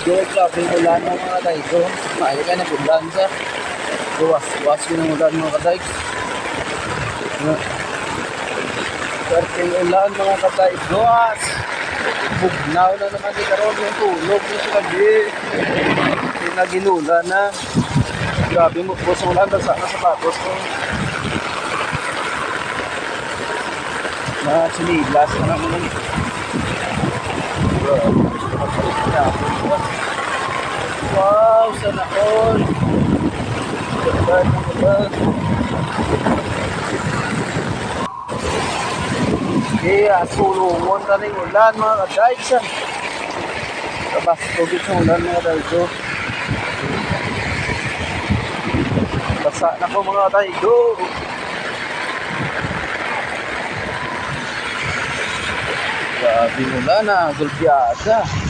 kadaygo, grabe yung ulan ng mga kadaygo. Maaari ka na ulan sa. Luwas-luwas yun ang ulan mga kadaygo. Swerte yung ulan mga kadaygo. As! Bugnaw na naman di karoon yung tulog yung sinabi. Pinaginulan na. Grabe mo po sa ulan. Na sapatos ko. Mga sinilas na naman. Wow, sana all. Ganda ng sulungon na rin ulan mga kadaysa. Tabas tubig sa ulan mga kadayso. Basa na po mga kadayso. Grabe ulan na, gulpiada. Gulpiada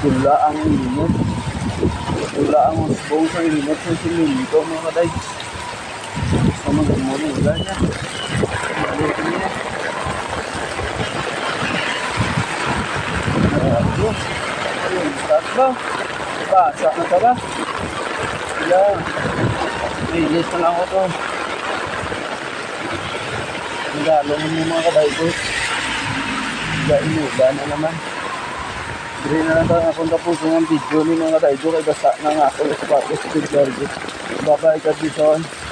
Tula ang init. Tula ang usbong sa init sa siminto mga kaday. Pamagamon ang ulan niya. Maliit niya. Yun. Ayun, start ba? Na tara. Yan. Release na lang ako to. Nagalong mo mga kaday ko. Gainugan na naman. Dire na lang tayo akong tapusin ang video ni mga kadaydo kay basta na nga ako sa patos. Bye bye ka, Bison.